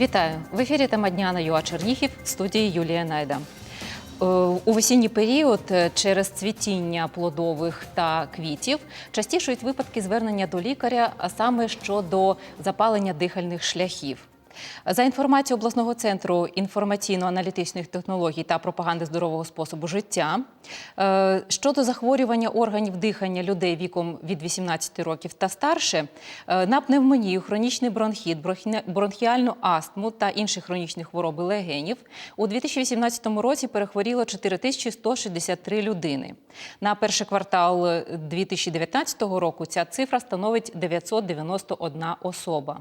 Вітаю в ефірі тема дня на ЮА Чернігів студії Юлія Найда. Е, У весінній період е, через цвітіння плодових та квітів частішують випадки звернення до лікаря, а саме щодо запалення дихальних шляхів. За інформацією обласного центру інформаційно-аналітичних технологій та пропаганди здорового способу життя е, щодо захворювання органів дихання людей віком від 18 років та старше е, на пневмонію, хронічний бронхіт, бронхіальну астму та інші хронічні хвороби легенів у 2018 році перехворіло 4163 людини. На перший квартал 2019 року ця цифра становить 991 особа.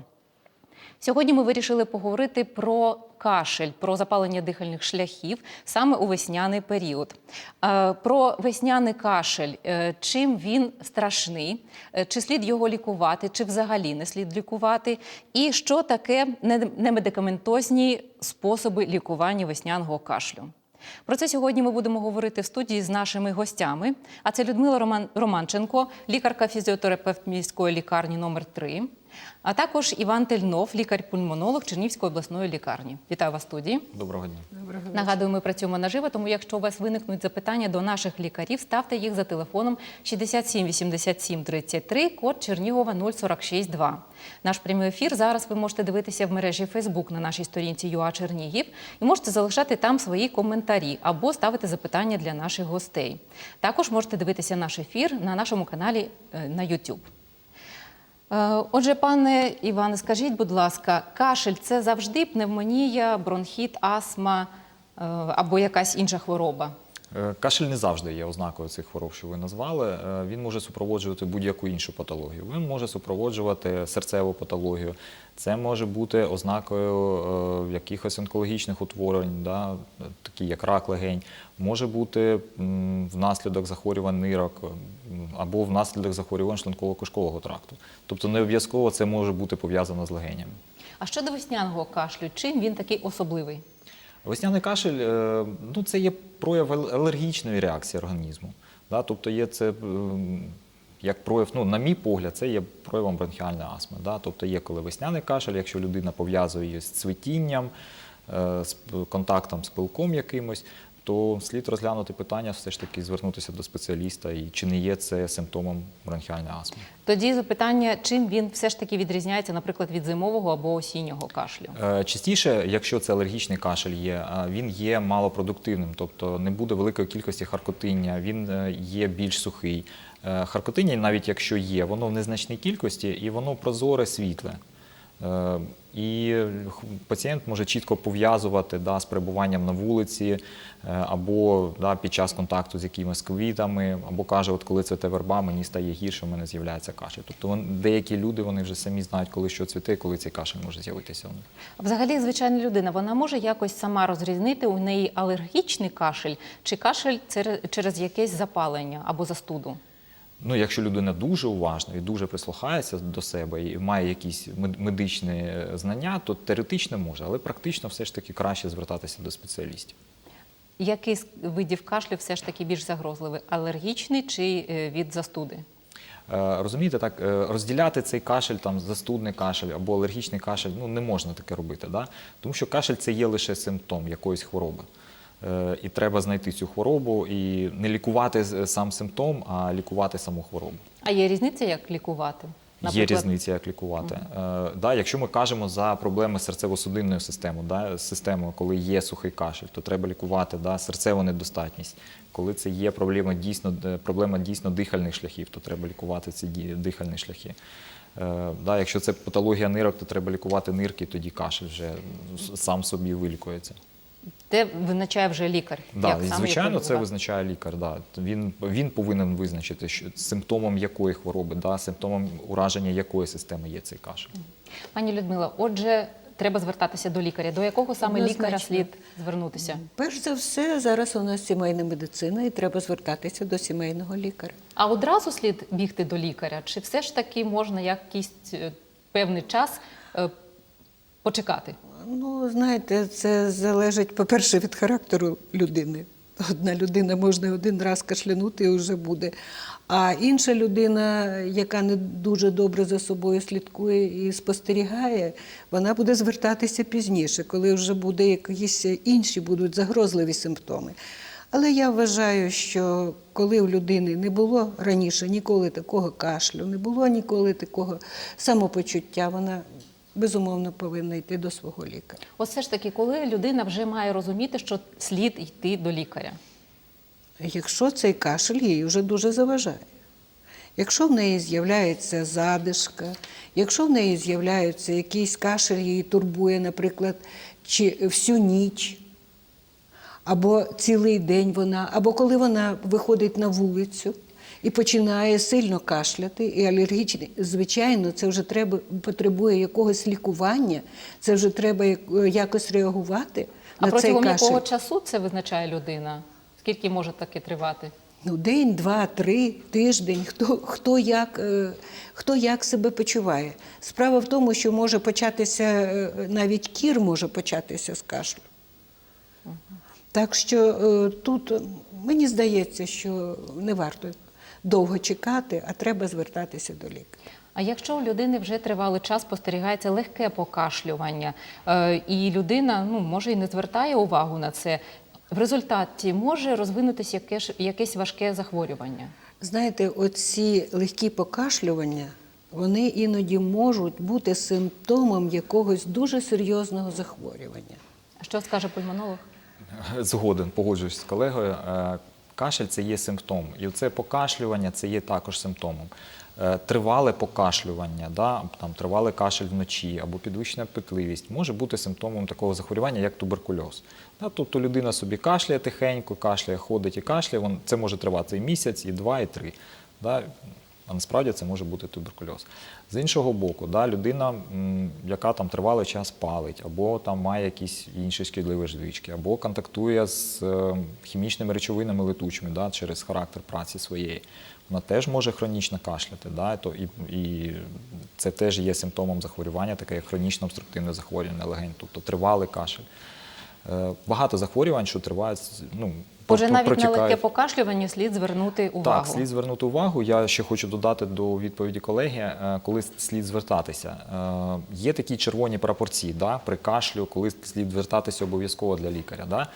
Сьогодні ми вирішили поговорити про кашель, про запалення дихальних шляхів саме у весняний період. Е, Про весняний кашель, е, чим він страшний, е, чи слід його лікувати, чи взагалі не слід лікувати, і що таке не- немедикаментозні способи лікування весняного кашлю. Про це сьогодні ми будемо говорити в студії з нашими гостями. А це Людмила Роман Романченко, лікарка-фізіотерапевт міської лікарні номер 3 а також Іван Тельнов, лікар-пульмонолог Чернівської обласної лікарні. Вітаю вас в студії. Доброго дня. Нагадую, ми працюємо наживо, тому якщо у вас виникнуть запитання до наших лікарів, ставте їх за телефоном 67 87 33, код Чернігова 0462. Наш прямий ефір зараз ви можете дивитися в мережі Фейсбук на нашій сторінці ЮА Чернігів і можете залишати там свої коментарі або ставити запитання для наших гостей. Також можете дивитися наш ефір на нашому каналі е, на YouTube. Е, Отже, пане Іване, скажіть, будь ласка, кашель це завжди пневмонія, бронхіт, астма е, або якась інша хвороба? Е, Кашель не завжди є ознакою цих хвороб, що ви назвали. Е, Він може супроводжувати будь-яку іншу патологію. Він може супроводжувати серцеву патологію. Це може бути ознакою е, якихось онкологічних утворень, да, такі як рак легень. Може бути м, внаслідок захворювань нирок або внаслідок захворювань шлунково-кишкового тракту. Тобто не обов'язково це може бути пов'язано з легенями. А щодо весняного кашлю, чим він такий особливий? Весняний кашель е, ну, це є прояв алергічної реакції організму. Да? Тобто є це як прояв, ну, на мій погляд, це є проявом бронхіальної астми. Да? Тобто є коли весняний кашель, якщо людина пов'язує її з цвітінням, е, з контактом з пилком якимось, то слід розглянути питання, все ж таки звернутися до спеціаліста, і чи не є це симптомом бронхіальної астми. Тоді запитання, чим він все ж таки відрізняється, наприклад, від зимового або осіннього кашлю? Е, Частіше, якщо це алергічний кашель є, е, він є малопродуктивним, тобто не буде великої кількості харкотиння, він е, є більш сухий. Харкотиння, навіть якщо є, воно в незначній кількості і воно прозоре, світле. І пацієнт може чітко пов'язувати да, з перебуванням на вулиці е, або да, під час контакту з якимись квітами, або каже, от коли цвіте верба, мені стає гірше, в мене з'являється кашель. Тобто деякі люди вони вже самі знають, коли що цвіте, коли цей кашель може з'явитися. Взагалі, звичайна людина, вона може якось сама розрізнити у неї алергічний кашель чи кашель через якесь запалення або застуду? Ну, якщо людина дуже уважна і дуже прислухається до себе і має якісь мед- медичні знання, то теоретично може, але практично все ж таки краще звертатися до спеціалістів. Який з видів кашлю все ж таки більш загрозливий? Алергічний чи е, від застуди? Е, Розумієте, так е, розділяти цей кашель, там застудний кашель або алергічний кашель, ну не можна таке робити, да? тому що кашель це є лише симптом якоїсь хвороби. Е, І треба знайти цю хворобу і не лікувати сам симптом, а лікувати саму хворобу. А є різниця, як лікувати? Є різниця, як лікувати. Е, да, якщо ми кажемо за проблеми серцево-судинної системи, да, системи, коли є сухий кашель, то треба лікувати да, серцеву недостатність. Коли це є проблема дійсно, е, проблема дійсно дихальних шляхів, то треба лікувати ці дихальні шляхи. Е, да, якщо це патологія нирок, то треба лікувати нирки, тоді кашель вже сам собі вилікується. Де визначає вже лікар? Да, як і, саме звичайно, це визначає лікар. Да. Він, він повинен визначити, що симптомом якої хвороби, да, симптомом ураження якої системи є цей кашель. Пані Людмила, отже, треба звертатися до лікаря. До якого саме лікаря слід звернутися? Перш за все, зараз у нас сімейна медицина, і треба звертатися до сімейного лікаря. А одразу слід бігти до лікаря? Чи все ж таки можна якийсь е, певний час е, почекати? Ну, знаєте, це залежить, по-перше, від характеру людини. одна людина може один раз кашлянути і вже буде. А інша людина, яка не дуже добре за собою слідкує і спостерігає, вона буде звертатися пізніше, коли вже буде якісь інші будуть загрозливі симптоми. Але я вважаю, що коли у людини не було раніше ніколи такого кашлю, не було ніколи такого самопочуття, вона безумовно повинна йти до свого лікаря. От все ж таки, коли людина вже має розуміти, що слід йти до лікаря. Якщо цей кашель їй вже дуже заважає. Якщо в неї з'являється задишка, якщо в неї з'являється якийсь кашель, її турбує, наприклад, чи всю ніч, або цілий день вона, або коли вона виходить на вулицю і починає сильно кашляти, і алергічний, звичайно, це вже треба потребує якогось лікування, це вже треба якось реагувати А на цей протягом кашель. якого часу це визначає людина? Скільки може таке тривати? Ну, день, два, три, тиждень, хто, хто, як, е, хто як себе почуває. Справа в тому, що може початися, е, навіть кір може початися з кашлю. Так що е, тут мені здається, що не варто довго чекати, а треба звертатися до лікаря. А якщо у людини вже тривалий час спостерігається легке покашлювання, е, і людина ну, може і не звертає увагу на це, в результаті може розвинутися яке ж- якесь важке захворювання. Знаєте, оці легкі покашлювання, вони іноді можуть бути симптомом якогось дуже серйозного захворювання. А Що скаже пульмонолог? Згоден, погоджуюсь з колегою. Кашель це є симптом, і це покашлювання це є також симптомом. Е, Тривале покашлювання, да, там, тривалий кашель вночі або підвищена питливість може бути симптомом такого захворювання, як туберкульоз. Да, тобто людина собі кашляє тихенько, кашляє, ходить і кашляє. Це може тривати і місяць, і два, і три. Да, а насправді це може бути туберкульоз. З іншого боку, да, людина, яка там тривалий час палить, або там має якісь інші шкідливі звички, або контактує з е, хімічними речовинами летучими да, через характер праці своєї, вона теж може хронічно кашляти. Да, то і, і це теж є симптомом захворювання, таке як хронічне обструктивне захворювання легень, тобто тривалий кашель. Е, Багато захворювань, що тривають, ну, Отже, навіть навіть на легке покашлювання слід звернути увагу. Так, слід звернути увагу. Я ще хочу додати до відповіді колеги, е, коли слід звертатися. Е, Є такі червоні прапорці да, при кашлю, коли слід звертатися обов'язково для лікаря. Да?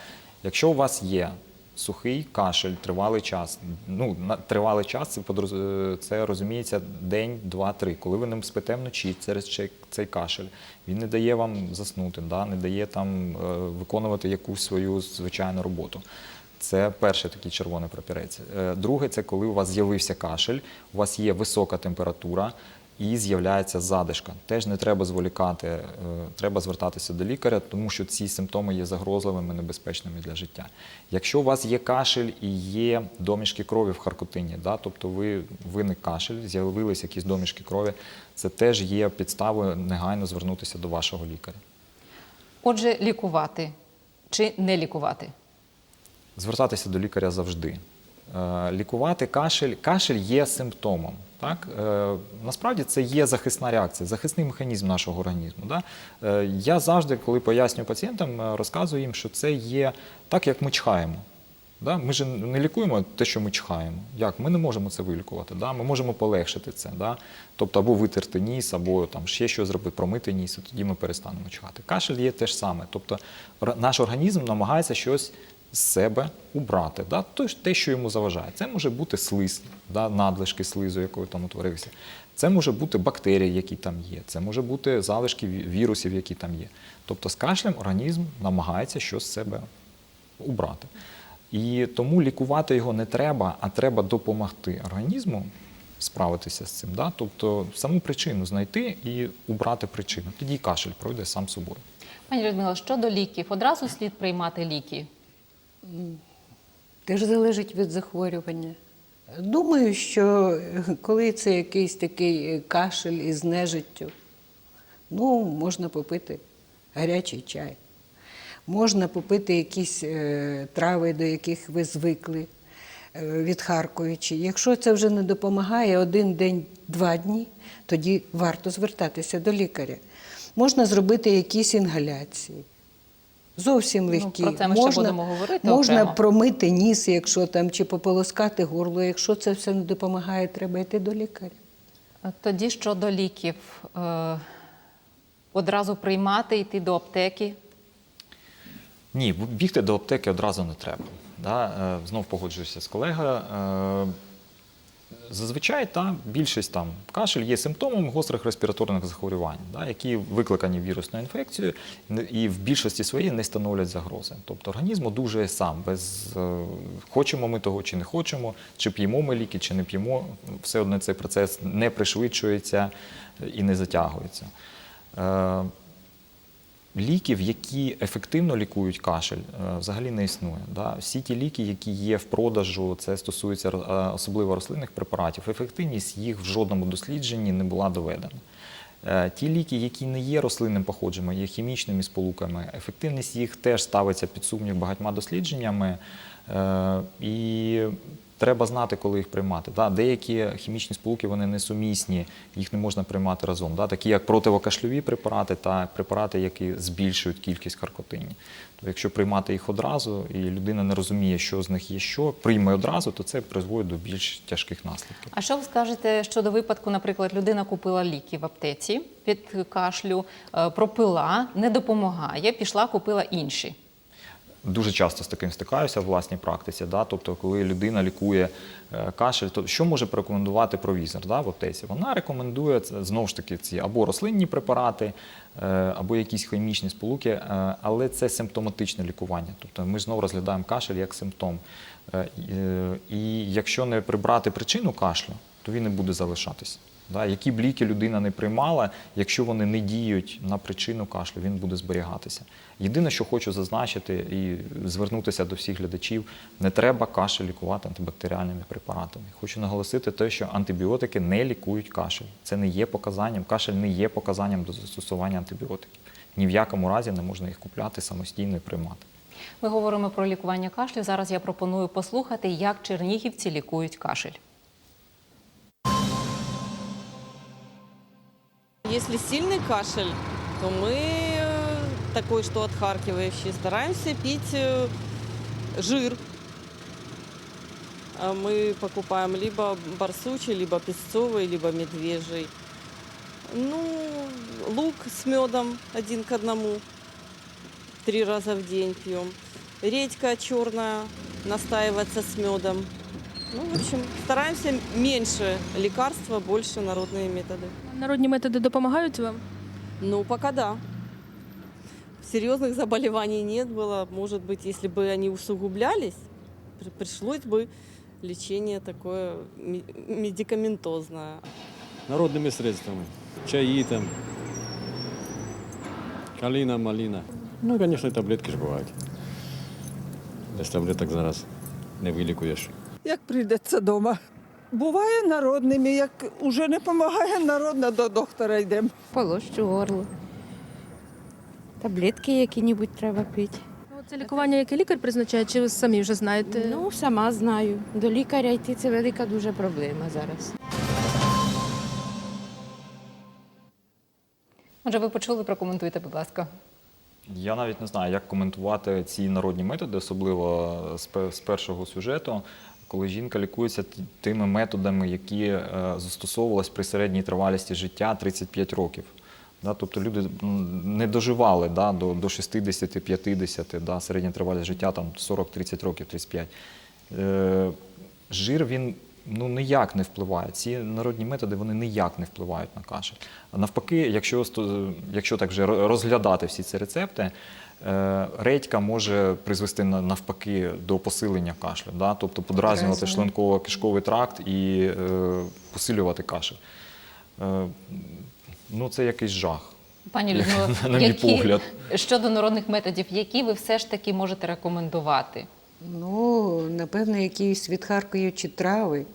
Якщо у вас є сухий кашель, тривалий час, ну, на- тривалий час це, е, це розуміється день, два, три. Коли ви ним спите вночі через цей- кашель, він не дає вам заснути, да? не дає там е, виконувати якусь свою звичайну роботу. Це перший такий червоний прапірець. Е, Друге, це коли у вас з'явився кашель, у вас є висока температура і з'являється задишка. Теж не треба зволікати, е, треба звертатися до лікаря, тому що ці симптоми є загрозливими, небезпечними для життя. Якщо у вас є кашель і є домішки крові в харкотині, да, тобто ви виник кашель, з'явилися якісь домішки крові, це теж є підставою негайно звернутися до вашого лікаря. Отже, лікувати чи не лікувати? звертатися до лікаря завжди. Е, Лікувати кашель. Кашель є симптомом. Так? Е, Насправді це є захисна реакція, захисний механізм нашого організму. Да? Е, Я завжди, коли пояснюю пацієнтам, е, розказую їм, що це є так, як ми чхаємо. Да? Ми ж не лікуємо те, що ми чхаємо. Як? Ми не можемо це вилікувати. Да? Ми можемо полегшити це. Да? Тобто або витерти ніс, або там ще щось зробити, промити ніс, і тоді ми перестанемо чхати. Кашель є те ж саме. Тобто наш організм намагається щось з себе убрати, да? Те, що йому заважає. Це може бути слиз, да? надлишки слизу, який там утворився. Це може бути бактерії, які там є. Це може бути залишки вірусів, які там є. Тобто з кашлем організм намагається щось з себе убрати. І тому лікувати його не треба, а треба допомогти організму справитися з цим. Да? Тобто саму причину знайти і убрати причину. Тоді кашель пройде сам собою. Пані Людмила, щодо ліків, одразу слід приймати ліки. Теж залежить від захворювання. Думаю, що е, коли це якийсь такий е, кашель із нежиттю, ну, можна попити гарячий чай. Можна попити якісь е, трави, до яких ви звикли, відхаркуючи. Якщо це вже не допомагає один день, два дні, тоді варто звертатися до лікаря. Можна зробити якісь інгаляції. Зовсім легкі. Ну, про це ми ще будемо говорити Можна окремо. промити ніс, якщо там, чи пополоскати горло. Якщо це все не допомагає, треба йти до лікаря. Тоді щодо ліків, е, одразу приймати, йти до аптеки. Ні, бігти до аптеки одразу не треба. Да? е, Знов погоджуюся з колегою. Е, Зазвичай та більшість там кашель є симптомом гострих респіраторних захворювань, да, які викликані вірусною інфекцією і в більшості своїй не становлять загрози. Тобто організм одужує сам, без е, хочемо ми того чи не хочемо, чи п'ємо ми ліки, чи не п'ємо, все одно цей процес не пришвидшується і не затягується. Ліків, які ефективно лікують кашель, е, взагалі не існує. Да? Всі ті ліки, які є в продажу, це стосується е, особливо рослинних препаратів, ефективність їх в жодному дослідженні не була доведена. Е, Ті ліки, які не є рослинним походженням, є хімічними сполуками, ефективність їх теж ставиться під сумнів багатьма дослідженнями. І треба знати, коли їх приймати. Да, деякі хімічні сполуки вони несумісні, їх не можна приймати разом. Да, такі як противокашльові препарати та препарати, які збільшують кількість каркотині. То якщо приймати їх одразу, і людина не розуміє, що з них є що, прийме одразу, то це призводить до більш тяжких наслідків. А що ви скажете щодо випадку, наприклад, людина купила ліки в аптеці від кашлю, е, пропила, не допомагає, пішла, купила інші. Дуже часто з таким стикаюся в власній практиці. Да? Тобто, коли людина лікує е, кашель, то що може порекомендувати провізор да, в аптеці? Вона рекомендує знову ж таки ці або рослинні препарати, е, або якісь хімічні сполуки, е, але це симптоматичне лікування. Тобто ми знову розглядаємо кашель як симптом. І, якщо не прибрати причину кашлю, то він не буде залишатися. Да, які б ліки людина не приймала, якщо вони не діють на причину кашлю, він буде зберігатися. Єдине, що хочу зазначити і звернутися до всіх глядачів, не треба кашель лікувати антибактеріальними препаратами. Хочу наголосити те, що антибіотики не лікують кашель. Це не є показанням. Кашель не є показанням до застосування антибіотиків. Ні в якому разі не можна їх купляти самостійно і приймати. Ми говоримо про лікування кашлю. Зараз я пропоную послухати, як чернігівці лікують кашель. Если сильный кашель, то мы э, такой, что отхаркивающий, стараемся пить э, жир. А Мы покупаем либо барсучий, либо песцовый, либо медвежий. Ну, лук с медом один к одному. Три раза в день пьем. Редька черная настаивается с медом. Ну, в общем, стараемся меньше лекарства, больше народные методы. Народні методи допомагають вам? Ну, пока да. Серьезных заболеваний нет было. Может быть, если бы они усугублялись, при- пришлось бы лечение такое ме- медикаментозное. народними средствами. Чаї там, калина, малина. Ну, і, звісно, і таблетки ж бувають. Без таблеток зараз не вилікуєш. як прийдеться вдома. Буває народними, як уже не допомагає народна, до доктора йдемо. Полощу горло. Таблетки які-небудь треба пити. Це лікування, яке лікар призначає, чи ви самі вже знаєте? Ну, сама знаю. До лікаря йти це велика дуже проблема зараз. Отже, ви почули, прокоментуйте, будь ласка. Я навіть не знаю, як коментувати ці народні методи, особливо з з першого сюжету, коли жінка лікується тими методами, які застосовувалися застосовувались при середній тривалісті життя 35 років. Да, тобто люди не доживали да, до, до 60-50, да, середня тривалість життя там 40-30 років, 35. Е, жир він ну, ніяк не впливає. Ці народні методи вони ніяк не впливають на кашель. Навпаки, якщо, якщо так вже розглядати всі ці рецепти, е, редька може призвести навпаки до посилення кашлю, да? тобто подразнювати Подразнює. шлунково-кишковий тракт і е, посилювати кашель. Е, ну, це якийсь жах. Пані Людмила, На мій які, погляд. щодо народних методів, які ви все ж таки можете рекомендувати? Ну, напевно, якісь відхаркуючі трави,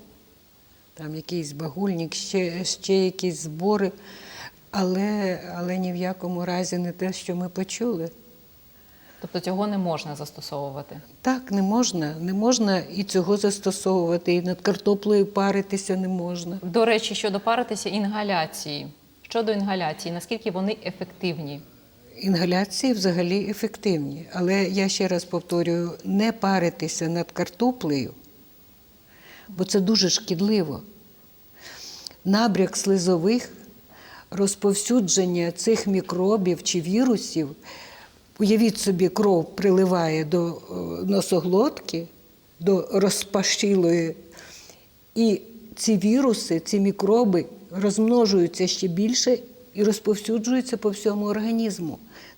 там якийсь багульник, ще, ще якісь збори, але, але ні в якому разі не те, що ми почули. Тобто цього не можна застосовувати. Так, не можна. Не можна і цього застосовувати, і над картоплею паритися не можна. До речі, щодо паритися інгаляції. Щодо інгаляції, наскільки вони ефективні? Інгаляції взагалі ефективні. Але я ще раз повторюю, не паритися над картоплею, бо це дуже шкідливо. Набряк слизових, розповсюдження цих мікробів чи вірусів. Уявіть собі, кров приливає до е, носоглотки, до розпашілої, і ці віруси, ці мікроби розмножуються ще більше і розповсюджуються по всьому організму.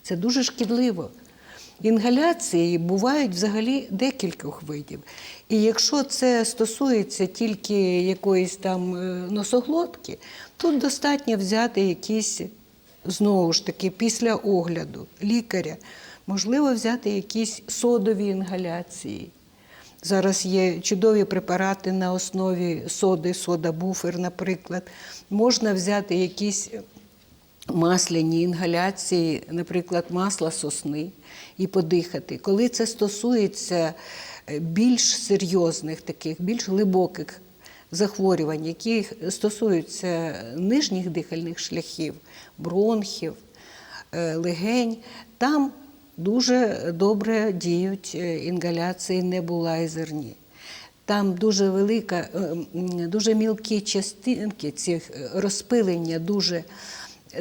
Це дуже шкідливо. Інгаляції бувають взагалі декількох видів. І якщо це стосується тільки якоїсь там е, носоглотки, тут достатньо взяти якісь, знову ж таки, після огляду лікаря, можливо, взяти якісь содові інгаляції. Зараз є чудові препарати на основі соди, сода-буфер, наприклад. Можна взяти якісь масляні інгаляції, наприклад, масла сосни, і подихати. Коли це стосується е, більш серйозних таких, більш глибоких захворювань, які стосуються нижніх дихальних шляхів, бронхів, е, легень, там дуже добре діють е, інгаляції небулайзерні. Там дуже велика, дуже мілкі частинки цих розпилення, дуже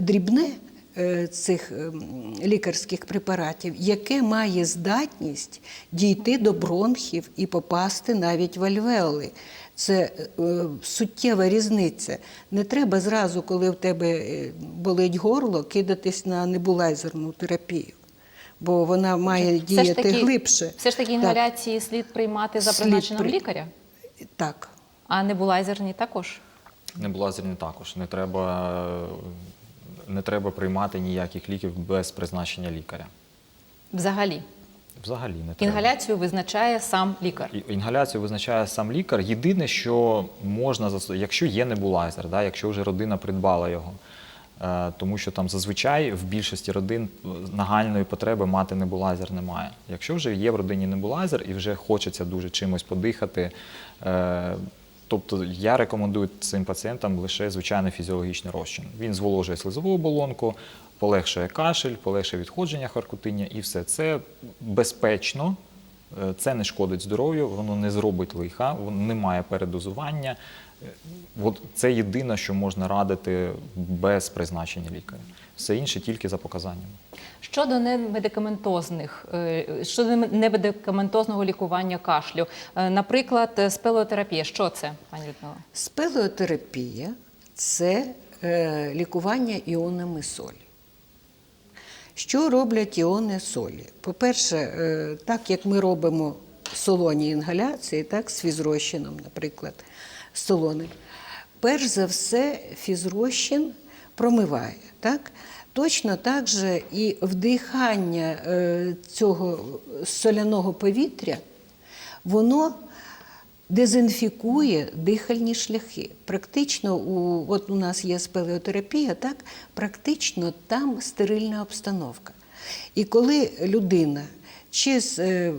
дрібне е, цих ем, лікарських препаратів, яке має здатність дійти до бронхів і попасти навіть в альвеоли. Це е, суттєва різниця. Не треба зразу, коли в тебе е, болить горло, кидатись на небулайзерну терапію, бо вона має Все ж діяти таки- глибше. Все ж таки Так. інгаляції слід приймати за призначенням при- лікаря, Так. а небулайзерні також. Небулайзерні також. Не треба, не треба приймати ніяких ліків без призначення лікаря. Взагалі. Взагалі не треба. Інгаляцію визначає сам лікар. Інгаляцію визначає сам лікар. Єдине, що можна якщо є небулайзер, да, якщо вже родина придбала його. Е, Тому що там зазвичай в більшості родин е, нагальної потреби мати небулайзер немає. Якщо вже є в родині небулайзер і вже хочеться дуже чимось подихати, е, тобто я рекомендую цим пацієнтам лише звичайний фізіологічний розчин. Він зволожує слизову оболонку, полегшує кашель, полегшує відходження харкотиння і все. Це безпечно, Це не шкодить здоров'ю, воно не зробить лиха, воно не має передозування. Е, От це єдине, що можна радити без призначення лікаря. Все інше тільки за показаннями. Щодо немедикаментозних, е, щодо немедикаментозного лікування кашлю, е, наприклад, е, спелеотерапія. Що це, пані Людмила? Спелеотерапія це е, лікування іонами солі. Що роблять іони солі? По-перше, е, так як ми робимо солоні інгаляції, так, з фізрозчином, наприклад, з солоним, перш за все фізрозчин промиває. Так? Точно так же і вдихання е, цього соляного повітря, воно дезінфікує дихальні шляхи. Практично у от у нас є спелеотерапія, так практично там стерильна обстановка. І коли людина чи з е,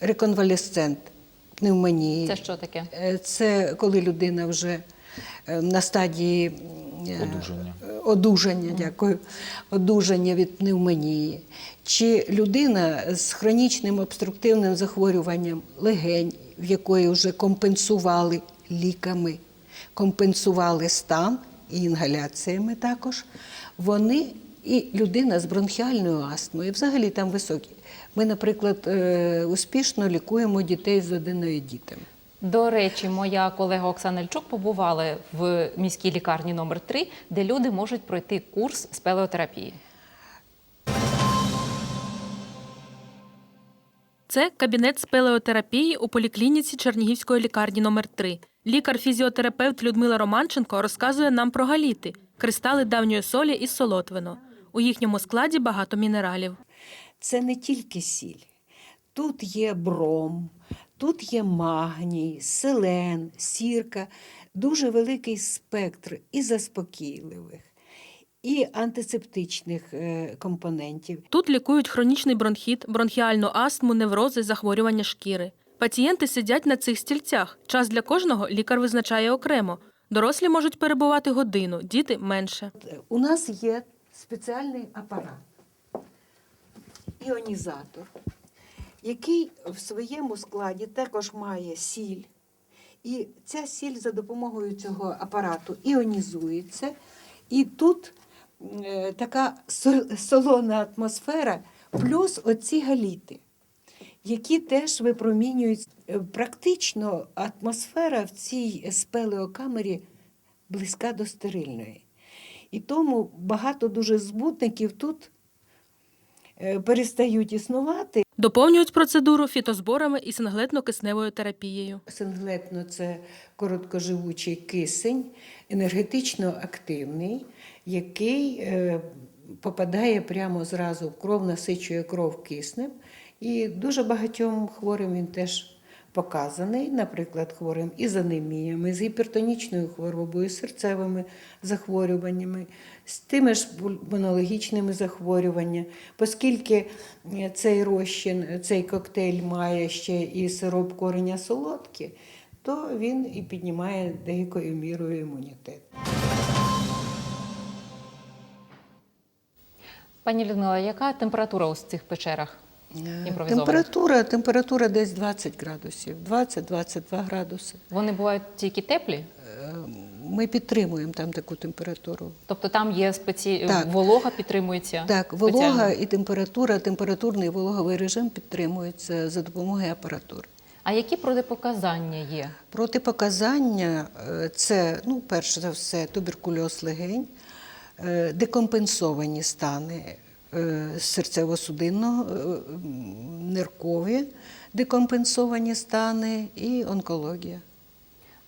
реконвалесцент пневмонії, Це що таке? Е, Це коли людина вже е, на стадії Одужання. одужання, дякую, одужання від пневмонії, чи людина з хронічним обструктивним захворюванням легень, якої вже компенсували ліками, компенсували стан і інгаляціями також, вони і людина з бронхіальною астмою, взагалі там високі. Ми, наприклад, е, успішно лікуємо дітей з аденоїдітами. До речі, моя колега Оксана Ільчук побувала в міській лікарні номер 3 де люди можуть пройти курс спелеотерапії. Це кабінет спелеотерапії у поліклініці Чернігівської лікарні номер 3 Лікар-фізіотерапевт Людмила Романченко розказує нам про галіти кристали давньої солі із солотвину. У їхньому складі багато мінералів. це не тільки сіль. Тут є бром, тут є магній, селен, сірка, дуже великий спектр і заспокійливих, і антисептичних е, компонентів. Тут лікують хронічний бронхіт, бронхіальну астму, неврози, захворювання шкіри. Пацієнти сидять на цих стільцях. Час для кожного лікар визначає окремо. Дорослі можуть перебувати годину, діти менше. У нас є спеціальний апарат. іонізатор, який в своєму складі також має сіль. І ця сіль за допомогою цього апарату іонізується. І тут е, така солона атмосфера, плюс оці галіти, які теж випромінюють Е, практично атмосфера в цій спелеокамері близька до стерильної. І тому багато дуже збутників тут е, перестають існувати. Доповнюють процедуру фітозборами і синглетно-кисневою терапією. Синглетно це короткоживучий кисень, енергетично активний, який е, попадає прямо зразу в кров, насичує кров киснем. І дуже багатьом хворим він теж показаний, наприклад, хворим із анеміями, з гіпертонічною хворобою, з серцевими захворюваннями, з тими ж пульмонологічними захворюваннями, оскільки е, цей розчин, цей коктейль має ще і сироп кореня солодкі, то він і піднімає деякою мірою імунітет. Пані Людмила, яка температура у цих печерах? Температура, температура десь 20 градусів, 20-22 градуси. Вони бувають тільки теплі? Е, Ми підтримуємо там таку температуру. Тобто там є спеці... Так. волога підтримується? Так, спеціально? волога і температура, температурний вологовий режим підтримуються за допомогою апаратури. А які протипоказання є? Протипоказання е, це, ну, перш за все, туберкульоз легень, декомпенсовані стани е, серцево-судинного, е, ниркові декомпенсовані стани і онкологія.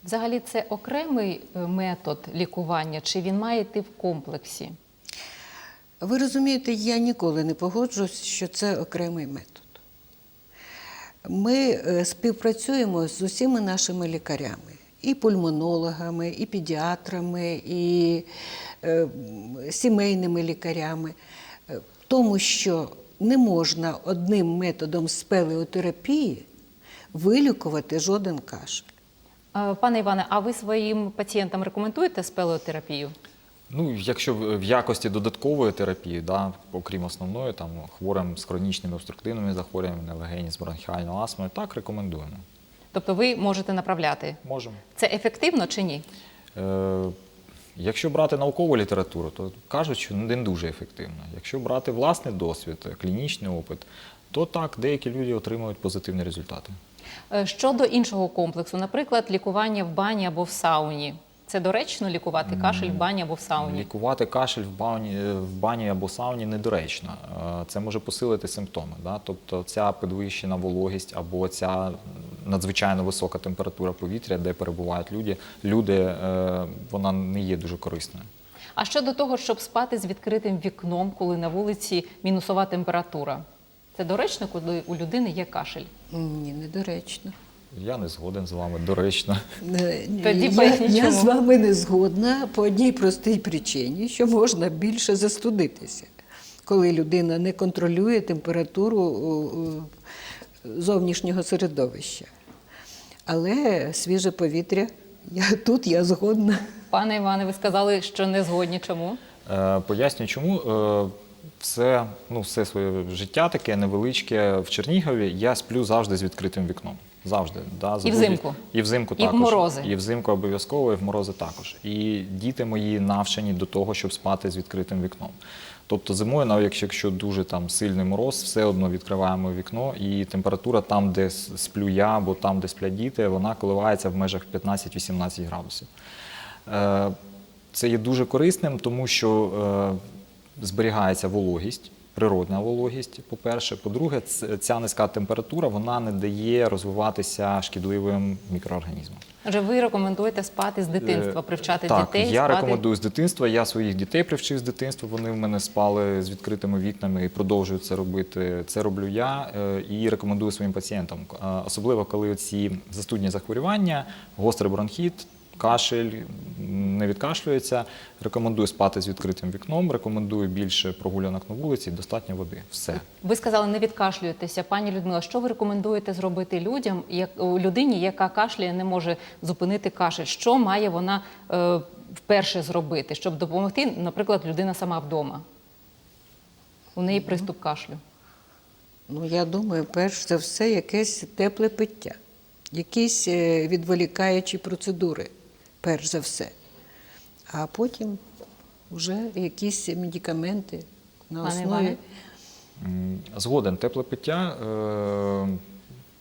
Взагалі це окремий е, метод лікування, чи він має йти в комплексі? Ви розумієте, я ніколи не погоджуюсь, що це окремий метод. Ми е, співпрацюємо з усіма нашими лікарями, і пульмонологами, і педіатрами, і е, сімейними лікарями, е, тому, що не можна одним методом спелеотерапії вилікувати жоден кашель. Е, Пане Іване, а ви своїм пацієнтам рекомендуєте спелеотерапію? Ну, якщо в в якості додаткової терапії, да, окрім основної, там хворим з хронічними обструктивними захворюваннями, легені з бронхіальною астмою, так рекомендуємо. Тобто ви можете направляти. Можемо. Це ефективно чи ні? Е, якщо брати наукову літературу, то кажуть, що не дуже ефективно. Якщо брати власний досвід, клінічний опит, то так, деякі люди отримують позитивні результати. Е, Щодо іншого комплексу, наприклад, лікування в бані або в сауні. Це доречно лікувати кашель в бані або в сауні? Лікувати кашель в бані, в бані або сауні недоречно. Е, Це може посилити симптоми. Да? Тобто ця підвищена вологість або ця надзвичайно висока температура повітря, де перебувають люди, люди е, вона не є дуже корисною. А щодо того, щоб спати з відкритим вікном, коли на вулиці мінусова температура, це доречно, коли у людини є кашель? Ні, недоречно. Я не згоден з вами, доречно. Е, Тоді я, я з вами не згодна по одній простій причині, що можна більше застудитися, коли людина не контролює температуру е, е, зовнішнього середовища. Але свіже повітря, я, тут я згодна. Пане Іване, ви сказали, що не згодні. Чому? Е, Пояснюю, чому е, все, ну, все своє життя таке невеличке в Чернігові. Я сплю завжди з відкритим вікном. Завжди. Да, за І взимку? І взимку І в морози? І взимку обов'язково, і в морози також. І діти мої навчені до того, щоб спати з відкритим вікном. Тобто зимою, навіть якщо- якщо дуже там сильний мороз, все одно відкриваємо вікно, і температура там, де сплю я, або там, де сплять діти, вона коливається в межах 15-18 градусів. Е, Це є дуже корисним, тому що е, зберігається вологість, природна вологість, по-перше. По-друге, ц- ця низька температура вона не дає розвиватися шкідливим мікроорганізмам. Адже ви рекомендуєте спати з дитинства, Е, привчати так, дітей Я спати. рекомендую з дитинства. Я своїх дітей привчив з дитинства. Вони в мене спали з відкритими вікнами і продовжують це робити. Це роблю я е, і рекомендую своїм пацієнтам. Е, Особливо коли ці застудні захворювання, гострий бронхіт. Кашель не відкашлюється. Рекомендую спати з відкритим вікном. Рекомендую більше прогулянок на вулиці, достатньо води. Все. Ви сказали, не відкашлюєтеся. Пані Людмила, що ви рекомендуєте зробити людям, як у людині, яка кашляє, не може зупинити кашель? Що має вона е, вперше зробити, щоб допомогти, наприклад, людина сама вдома? У неї приступ кашлю. Ну, я думаю, перш за все, якесь тепле пиття, якісь е, відволікаючі процедури, перш за все. А потім вже якісь медикаменти на основі. Згоден, тепле пиття. Е-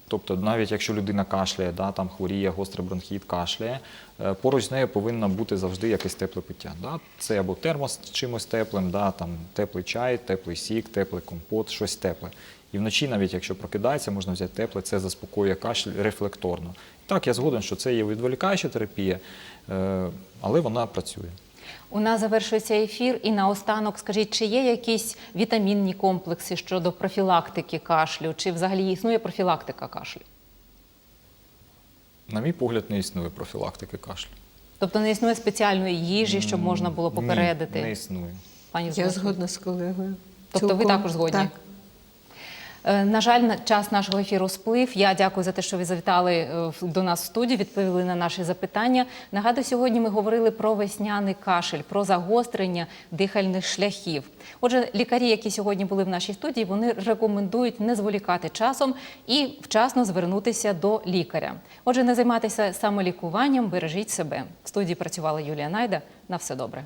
тобто, навіть якщо людина кашляє, да, там хворіє, гострий бронхіт, кашляє, е, поруч з нею повинно бути завжди якесь тепле пиття. Да? Це або термос з чимось теплим, да, там, теплий чай, теплий сік, теплий компот, щось тепле. І вночі, навіть якщо прокидається, можна взяти тепле, це заспокоює кашель рефлекторно. Так, я згоден, що це є відволікаюча терапія, е- але вона працює. У нас завершується ефір, і наостанок скажіть, чи є якісь вітамінні комплекси щодо профілактики кашлю, чи взагалі існує профілактика кашлю? На мій погляд, не існує профілактики кашлю. Тобто не існує спеціальної їжі, щоб можна було попередити? Ні, не існує. Пані Я згодна з колегою. Тобто ви також згодні? Так. Е, На жаль, час нашого ефіру сплив. Я дякую за те, що ви завітали е, до нас в студію, відповіли на наші запитання. Нагадую, сьогодні ми говорили про весняний кашель, про загострення дихальних шляхів. Отже, лікарі, які сьогодні були в нашій студії, вони рекомендують не зволікати часом і вчасно звернутися до лікаря. Отже, не займайтеся самолікуванням, бережіть себе. В студії працювала Юлія Найда. На все добре.